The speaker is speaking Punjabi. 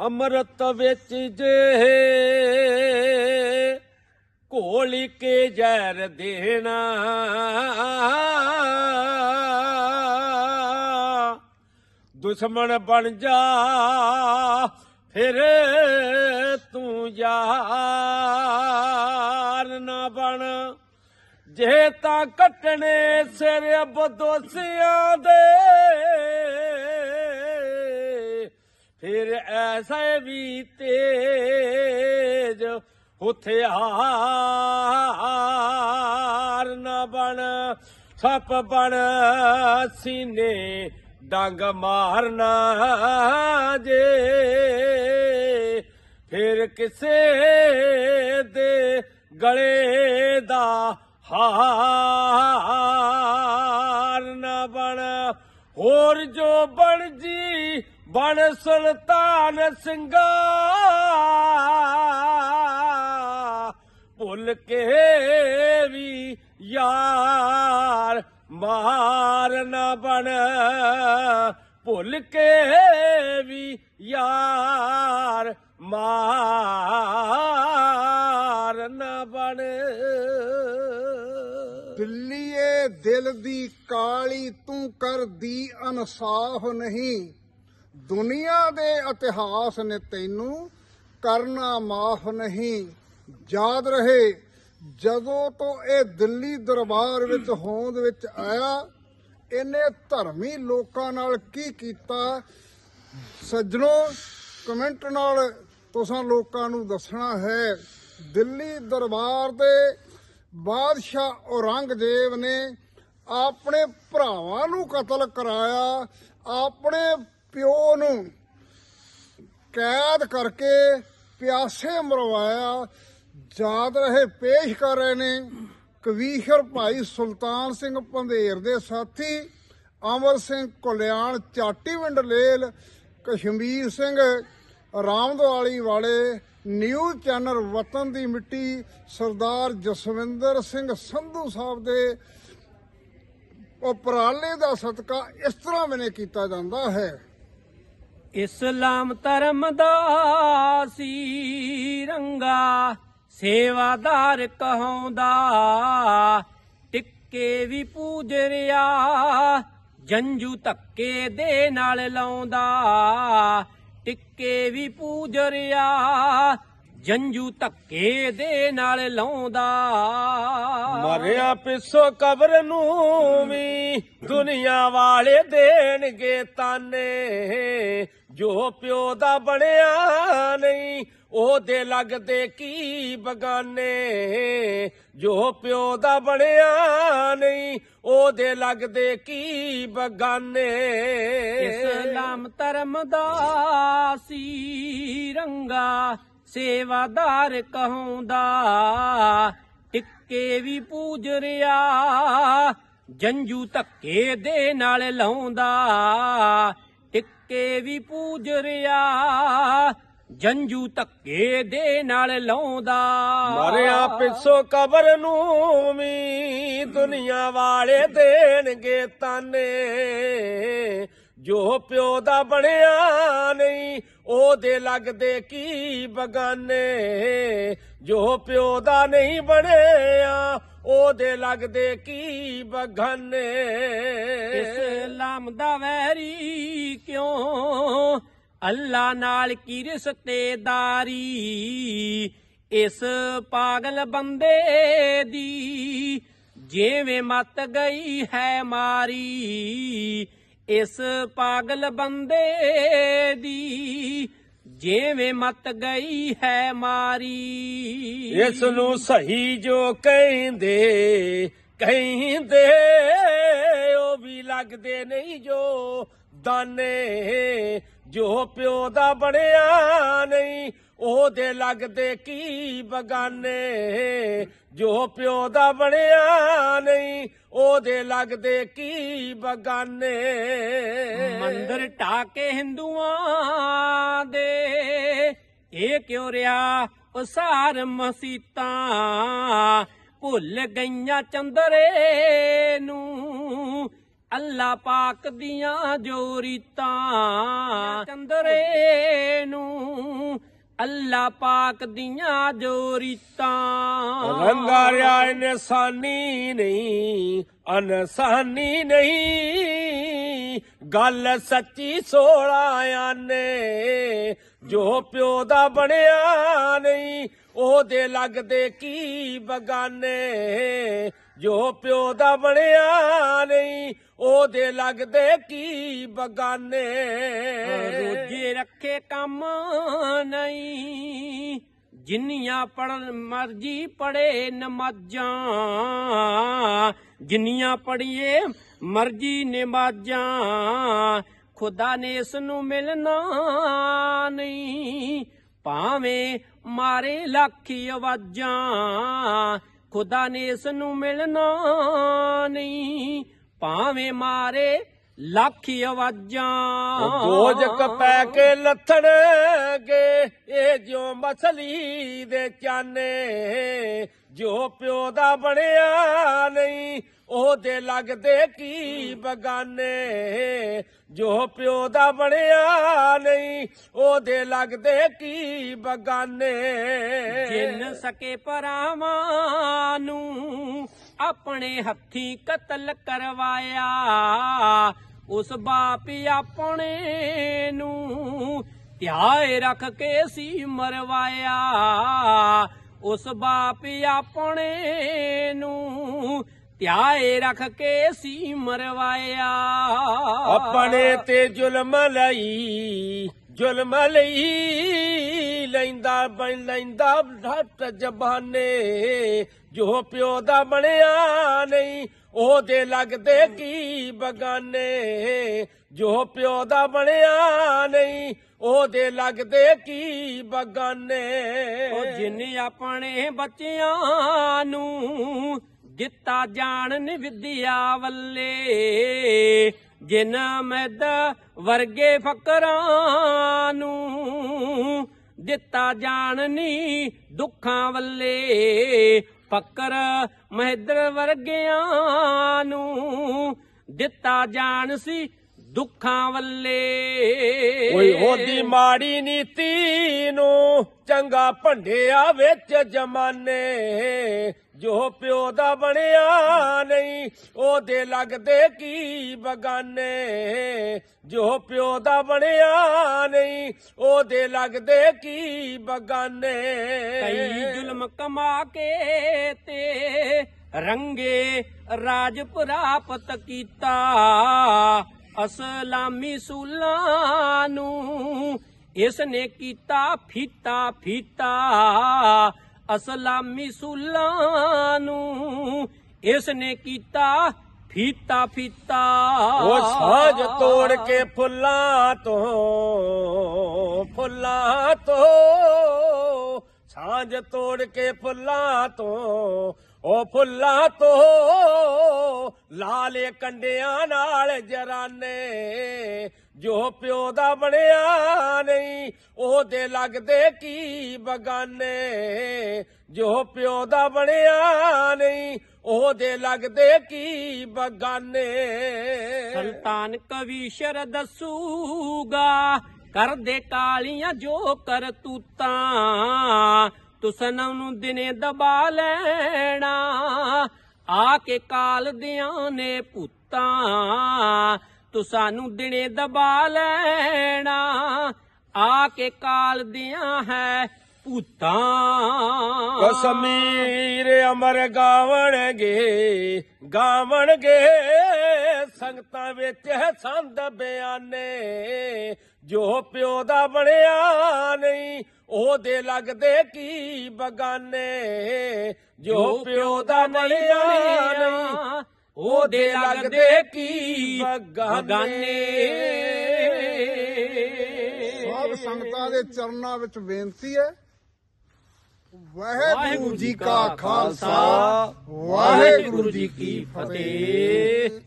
ਅੰਮ੍ਰਿਤ ਵਿੱਚ ਜੇ ਘੋਲ ਕੇ ਜ਼ਹਿਰ ਦੇਣਾ। ਦੁਸ਼ਮਣ ਬਣ ਜਾ, ਫਿਰ ਤੂੰ ਯਾਰ ਨਾ ਬਣ। ਜੇ ਤਾਂ ਕੱਟਣੇ ਸਿਰ ਬਦੋਸੀਆਂ ਦੇ ਫਿਰ ਐਸੇ ਵੀ ਤੇਜ ਹਥਿਆਰ ਨਾ ਬਣ, ਸੱਪ ਬਣ, ਸੀਨੇ ਡੰਗ ਮਾਰਨਾ ਜੇ। ਫਿਰ ਕਿਸੇ ਦੇ ਗਲੇ ਦਾ ਹਾਰ ਨਾ ਬਣ, ਹੋਰ ਜੋ ਬਣ ਜੀ ਬਣ ਸੁਲਤਾਨ ਸਿੰਘਾ ਭੁੱਲ ਕੇ ਵੀ ਯਾਰ ਮਾਰ ਨਾ ਬਣ। ਭੁੱਲ ਕੇ ਵੀ ਯਾਰ ਮਾਰ ਨਾ ਬਣ। ਦਿੱਲੀਏ ਦਿਲ ਦੀ ਕਾਲੀ ਤੂੰ ਕਰਦੀ ਇਨਸਾਫ ਨਹੀਂ। ਦੁਨੀਆ ਦੇ ਇਤਿਹਾਸ ਨੇ ਤੈਨੂੰ ਕਰਨਾ ਮਾਫ ਨਹੀਂ। ਯਾਦ ਰਹੇ, ਜਦੋਂ ਤੋਂ ਇਹ ਦਿੱਲੀ ਦਰਬਾਰ ਵਿੱਚ ਹੋਂਦ ਵਿੱਚ ਆਇਆ, ਇਹਨੇ ਧਰਮੀ ਲੋਕਾਂ ਨਾਲ ਕੀ ਕੀਤਾ? ਸੱਜਣੋ, ਕਮੈਂਟ ਨਾਲ ਤੁਸੀਂ ਲੋਕਾਂ ਨੂੰ ਦੱਸਣਾ ਹੈ, ਦਿੱਲੀ ਦਰਬਾਰ ਦੇ ਬਾਦਸ਼ਾਹ ਔਰੰਗਜ਼ੇਬ ਨੇ ਆਪਣੇ ਭਰਾਵਾਂ ਨੂੰ ਕਤਲ ਕਰਾਇਆ, ਆਪਣੇ ਪਿਓ ਨੂੰ ਕੈਦ ਕਰਕੇ ਪਿਆਸੇ ਮਰਵਾਇਆ, ਯਾਦ ਰਹੇ, ਪੇਸ਼ ਕਰ ਰਹੇ ਨੇ ਕਵੀਸ਼ਰ ਭਾਈ ਸੁਲਤਾਨ ਸਿੰਘ ਪੰਧੇਰ ਦੇ ਸਾਥੀ ਅਮਰ ਸਿੰਘ ਕੁਲਿਆਣ ਚਾਟੀਵਿੰਡ ਲੇਲ, ਕਸ਼ਮੀਰ ਸਿੰਘ ਰਾਮਦਵਾਲੀ ਵਾਲੇ ਨਿਊਜ਼ ਚੈਨਲ ਵਤਨ ਦੀ ਮਿੱਟੀ, ਸਰਦਾਰ ਜਸਵਿੰਦਰ ਸਿੰਘ ਸੰਧੂ ਸਾਹਿਬ ਦੇ ਉਪਰਾਲੇ ਦਾ ਸਦਕਾ ਇਸ ਤਰ੍ਹਾਂ ਮੈਨੇ ਕੀਤਾ ਜਾਂਦਾ ਹੈ। ਇਸਲਾਮ ਧਰਮ ਦਾ ਸੀ ਰੰਗਾ, ਸੇਵਾਦਾਰ ਕਹਾਉਂਦਾ, ਟਿੱਕੇ ਵੀ ਪੂਜ ਰਿਆ ਜੰਜੂ ਧੱਕੇ ਦੇ ਨਾਲ ਲਾਉਂਦਾ, ਟਿੱਕੇ ਵੀ ਪੂਜ ਰਿਆ ਜੰਜੂ ਧੱਕੇ ਦੇ ਨਾਲ ਲਾਉਂਦਾ। ਮਰਿਆ ਪਿੱਛੋਂ ਕਬਰ ਨੂੰ ਵੀ ਦੁਨੀਆ ਵਾਲੇ ਦੇਣਗੇ ਤਾਨੇ। ਜੋ ਪਿਓ ਦਾ ਬਣਿਆ ਨਹੀਂ, ਉਹਦੇ ਲੱਗਦੇ ਕੀ ਬਗਾਨੇ? ਜੋ ਪਿਓ ਦਾ ਬਣਿਆ ਨਹੀਂ, ਉਹਦੇ ਲੱਗਦੇ ਕੀ ਬਗਾਨੇ? ਇਸਲਾਮ ਧਰਮ ਦਾ ਸੀ ਰੰਗਾ, ਸੇਵਾਦਾਰ ਕਹਾਉਂਦਾ, ਟਿੱਕੇ ਵੀ ਪੂਜ ਰਿਆ ਜੰਜੂ ਧੱਕੇ ਦੇ ਨਾਲ ਲਾਉਂਦਾ। ਟਿੱਕੇ ਵੀ ਪੂਜ ਰਿਆ ਜੰਜੂ ਧੱਕੇ ਦੇ ਨਾਲ ਲਾਉਂਦਾ। ਮਰਿਆ ਪਿੱਛੋਂ ਕਬਰ ਨੂੰ ਵੀ ਦੁਨੀਆ ਵਾਲੇ ਦੇਣਗੇ ਤਾਨੇ। ਜੋ ਪਿਓ ਦਾ ਬਣਿਆ ਨਹੀਂ ਉਹਦੇ ਲੱਗਦੇ ਕੀ ਬਗਾਨੇ। ਜੋ ਪਿਓ ਦਾ ਨਹੀਂ ਬਣਿਆ ਉਹਦੇ ਲੱਗਦੇ ਕੀ ਬਗਾਨੇ। ਇਸਲਾਮ ਦਾ ਵੈਰੀ ਕਿਉਂ? ਅੱਲਾ ਨਾਲ ਕੀ ਰਿਸ਼ਤੇਦਾਰੀ? ਇਸ ਪਾਗਲ ਬੰਦੇ ਦੀ ਜਿਵੇਂ ਮਤ ਗਈ ਹੈ ਮਾਰੀ। ਇਸ ਪਾਗਲ ਬੰਦੇ ਦੀ ਜਿਵੇਂ ਮਤ ਗਈ ਹੈ ਮਾਰੀ। ਇਸ ਨੂੰ ਸਹੀ ਜੋ ਕਹਿੰਦੇ ਕਹਿੰਦੇ, ਉਹ ਵੀ ਲੱਗਦੇ ਨਹੀਂ ਜੋ ਦਾਨੇ। ਜੋ ਪਿਓ ਦਾ ਬਣਿਆ ਨਹੀਂ, ਉਹਦੇ ਲੱਗਦੇ ਕੀ ਬਗਾਨੇ। ਜੋ ਪਿਓ ਦਾ ਬਣਿਆ ਨਹੀਂ, ਉਹਦੇ ਲੱਗਦੇ ਕੀ ਬਗਾਨੇ। ਮੰਦਰ ਢਾਕੇ ਹਿੰਦੂਆਂ ਦੇ, ਇਹ ਕਿਉਂ ਰਿਆ ਉਸਾਰ ਮਸੀਤਾਂ ਭੁੱਲ ਗਈਆਂ ਚੰਦਰੇ ਨੂੰ। ਅੱਲਾ ਪਾਕ ਦੀਆਂ ਜੋ ਰੀਤਾਂ ਚੰਦਰੇ ਨੂੰ। ਅੱਲਾ ਪਾਕ ਦੀਆਂ ਜੋ ਰੀਤਾਂ। ਰੰਗਾਰਿਆ ਇਨਸਾਨੀ ਨਹੀਂ ਅਨਸਾਨੀ ਨਹੀਂ। ਗੱਲ ਸੱਚੀ ਸੋਹਣਾ ਨੇ ਜੋ ਪਿਓ ਦਾ ਬਣਿਆ ਨਹੀਂ, ਉਹਦੇ ਲੱਗਦੇ ਕੀ ਬਗਾਨੇ? ਜੋ ਪਿਓ ਦਾ ਬਣਿਆ ਨਹੀਂ, ਉਹਦੇ ਲੱਗਦੇ ਕੀ ਬਗਾਨੇ? ਰੋਜੇ ਰੱਖੇ ਕੰਮ ਨਹੀਂ, ਜਿੰਨੀਆਂ ਪੜਨ ਮਰਜ਼ੀ ਪੜੇ ਨਮਾਜ਼ਾਂ, ਜਿੰਨੀਆਂ ਪੜੀਏ ਮਰਜ਼ੀ ਨਮਾਜ਼ਾਂ ਖੁਦਾ ਨੇ ਇਸ ਨੂੰ ਮਿਲਣਾ ਨਹੀਂ। ਭਾਵੇਂ ਮਾਰੇ ਲੱਖੀ ਆਵਾਜ਼ਾਂ, ਖੁਦਾ ਨੇ ਇਸ ਨੂੰ ਮਿਲਣਾ ਨਹੀਂ। ਭਾਵੇਂ ਮਾਰੇ ਲੱਖੀ ਆਵਾਜ਼ਾਂ। ਦੋਜਕ ਪੈ ਕੇ ਲੱਥਣਗੇ ਇਹ ਜੋ ਮਛਲੀ ਦੇ ਚਾਨੇ। ਜੋ ਪਿਓ ਦਾ ਬਣਿਆ ਨਹੀਂ ਉਹਦੇ ਲੱਗਦੇ ਕੀ ਬਗਾਨੇ। ਜੋ ਪਿਓ ਦਾ ਬਣਿਆ ਨਹੀਂ ਉਹਦੇ ਲੱਗਦੇ ਕੀ ਬਗਾਨੇ। ਜਿੰਨ ਸਕੇ ਪਰਾਵਾਂ ਨੂੰ ਆਪਣੇ ਹੱਥੀ ਕਤਲ ਕਰਵਾਇਆ। ਉਸ ਬਾਪ ਆਪਣੇ ਨੂੰ ਧਿਆਏ ਰੱਖ ਕੇ ਸੀ ਮਰਵਾਇਆ। ਉਸ ਬਾਪ ਆਪਣੇ ਨੂੰ ਧਿਆਏ ਰੱਖ ਕੇ ਸੀ ਮਰਵਾਇਆ। ਆਪਣੇ ਤੇ ਜ਼ੁਲਮ ਲਈ ਜ਼ੁਲਮ ਲਈ ਲੈਂਦਾ ਬਣ ਲੈਂਦਾ ਢੱਟ ਜ਼ਬਾਨੇ, ਜੋ ਪਿਓ ਦਾ ਬਣਿਆ ਨਹੀਂ, ਉਹਦੇ ਲੱਗਦੇ ਕੀ ਬਗਾਨੇ? ਜੋ ਪਿਓ ਦਾ ਬਣਿਆ ਨਹੀਂ, ਉਹਦੇ ਲੱਗਦੇ ਕੀ ਬਗਾਨੇ? ਉਹ ਜਿਨ ਆਪਣੇ ਬੱਚਿਆਂ ਨੂੰ ਦਿੱਤਾ ਜਾਣਨ ਵਿਦਿਆ ਵੱਲੇ ਜਿਨ ਮੈਦ ਵਰਗੇ ਫਕਰਾਂ ਨੂੰ ਦਿੱਤਾ ਜਾਣਨੀ ਦੁੱਖਾਂ ਵੱਲੇ ਫਕਰ ਮਹਿਦਰ ਵਰਗਿਆਂ ਨੂੰ ਦਿੱਤਾ ਜਾਣ ਸੀ ਦੁੱਖਾਂ ਵੱਲੇ। ਓਏ ਉਹਦੀ ਮਾੜੀ ਨੀਤੀ ਨੂੰ ਚੰਗਾ ਭੰਡਿਆ ਵਿੱਚ ਜਮਾਨੇ ਜੋ ਪਿਓ ਦਾ ਬਣਿਆ ਨਹੀਂ ਉਹਦੇ ਲੱਗਦੇ ਕੀ ਬਗਾਨੇ? ਜੋ ਪਿਓ ਦਾ ਬਣਿਆ ਨਹੀਂ ਉਹਦੇ ਲੱਗਦੇ ਕੀ ਬਗਾਨੇ? ਕਈ ਜ਼ੁਲਮ ਕਮਾ ਕੇ ਤੇ ਰੰਗੇ ਰਾਜ ਪ੍ਰਾਪਤ ਕੀਤਾ। ਅਸਲਾਮੀ ਸੂਲਾਂ ਨੂੰ ਇਸ ਨੇ ਕੀਤਾ ਫੀਤਾ ਫੀਤਾ। ਅਸਲਾਮੀ ਸੂਲਾਂ ਨੂੰ ਇਸ ਨੇ ਕੀਤਾ ਫੀਤਾ ਫੀਤਾ। ਉਹ ਸਾਜ ਤੋੜ ਕੇ ਫੁੱਲਾਂ ਤੋਂ ਫੁੱਲਾਂ ਤੋਂ ਸਾਂਝ ਤੋੜ ਕੇ ਫੁੱਲਾਂ ਤੋਂ ਉਹ ਫੁੱਲਾਂ ਤੋਂ ਲਾਲੇ ਕੰਡਿਆਂ ਨਾਲ ਜਰਾਨੇ, ਜੋ ਪਿਓ ਦਾ ਬਣਿਆ ਨਹੀਂ, ਉਹਦੇ ਲੱਗਦੇ ਕੀ ਬਗਾਨੇ? ਜੋ ਪਿਓ ਦਾ ਬਣਿਆ ਨਹੀਂ, ਉਹਦੇ ਲੱਗਦੇ ਕੀ ਬਗਾਨੇ? ਸੰਤਾਨ ਕਵੀਸ਼ਰ ਦੱਸੂਗਾ ਕਰਦੇ ਕਾਲੀਆਂ ਜੋ ਕਰਤੂਤਾਂ ਤੁਸਨ ਨੂੰ ਦਿਨੇ ਦਬਾ ਲੈਣਾ। ਆ ਕੇ ਕਾਲ ਦਿਆਂ ਨੇ ਪੁੱਤਾਂ, ਤੁਸਾਂ ਨੂੰ ਦਿਨੇ ਦਬਾ ਲੈਣਾ। ਆ ਕੇ ਕਾਲ ਦਿਆਂ ਹੈ ਪੁੱਤਾਂ। ਕਸ਼ਮੀਰ ਅਮਰ ਗਾਵਣਗੇ ਗਾਵਣਗੇ, ਸੰਗਤਾਂ ਵਿੱਚ ਸੰਦ ਬਿਆਨੇ। ਜੋ ਪਿਓ ਦਾ ਬਣਿਆ ਨਹੀਂ ਉਹਦੇ ਲੱਗਦੇ ਕੀ ਬਗਾਨੇ? ਜੋ ਪਿਓ ਦਾ ਬਣਿਆ ਨਹੀਂ ਉਹਦੇ ਲੱਗਦੇ ਕੀ ਬਗਾਨੇ? ਸਭ ਸੰਗਤਾਂ ਦੇ ਚਰਨਾਂ ਵਿੱਚ ਬੇਨਤੀ ਹੈ ਵਾਹਿਗੁਰੂ ਜੀ ਕਾ ਖਾਲਸਾ ਵਾਹਿਗੁਰੂ ਜੀ ਕੀ ਫਤਿਹ।